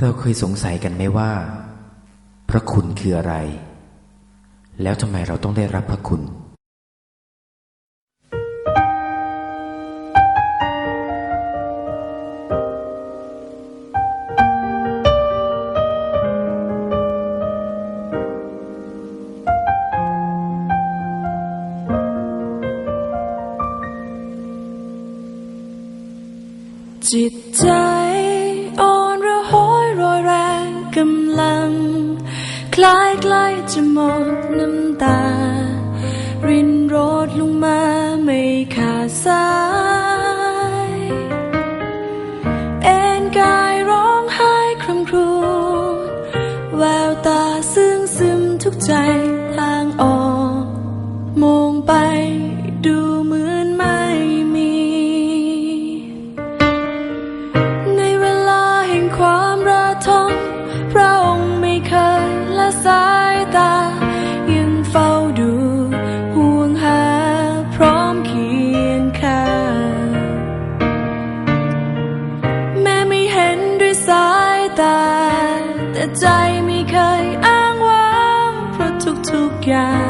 เราเคยสงสัยกันไหมว่า พระคุณคืออะไร แล้วทำไมเราต้องได้รับพระคุณ จิตใจ คล้ายใกล้จะหมดน้ำตา รินโรดลงมาไม่ขาดสาย เอ็นกายร้องไห้ครำครวญแววตาซึ้งซึมทุกใจ สายตา ยังเฝ้าดูห่วงหาพร้อมเคียงข้างแม้ไม่เห็นด้วยสายตา แต่ใจไม่เคยอ้างว้างเพราะทุกๆอย่าง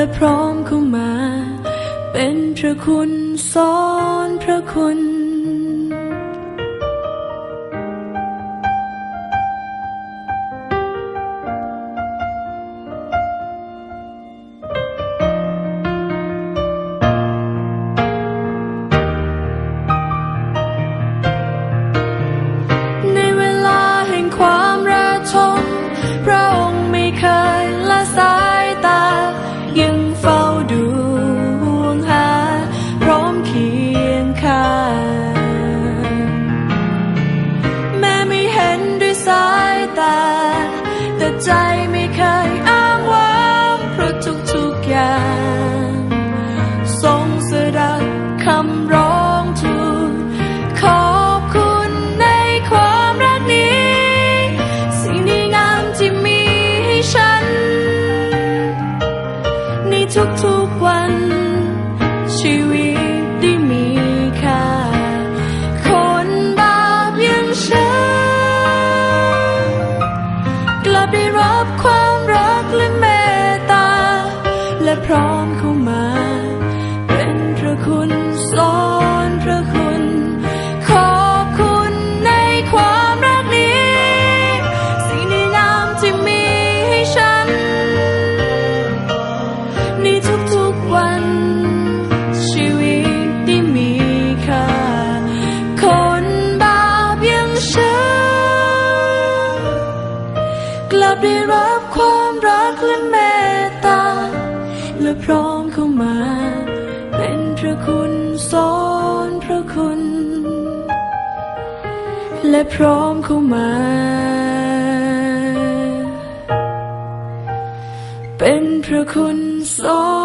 และพร้อมเข้ามา เป็นพระคุณสอนพระคุณ ใจไม่เคยอ้างว้างเพราะทุกๆอย่างทรงสดับคำร้องทูลขอบคุณในความรักนี้ สิ่งดีงามที่มีให้ฉัน ในทุกๆวัน ละพร้อมเข้ามา เป็นพระคุณสอนพระคุณ ขอบคุณในความรักนี้ สิ่งดีงามที่มีให้ฉัน ในทุกๆวัน ชีวิตได้มีค่า คนบาปอยังฉัน กลับได้รับความรักและเมตตาและพ ร้อมเข้ามา เป็นพระคุณสอนพระคุณ และพร้อมเข้ามา เป็นพระคุณสอน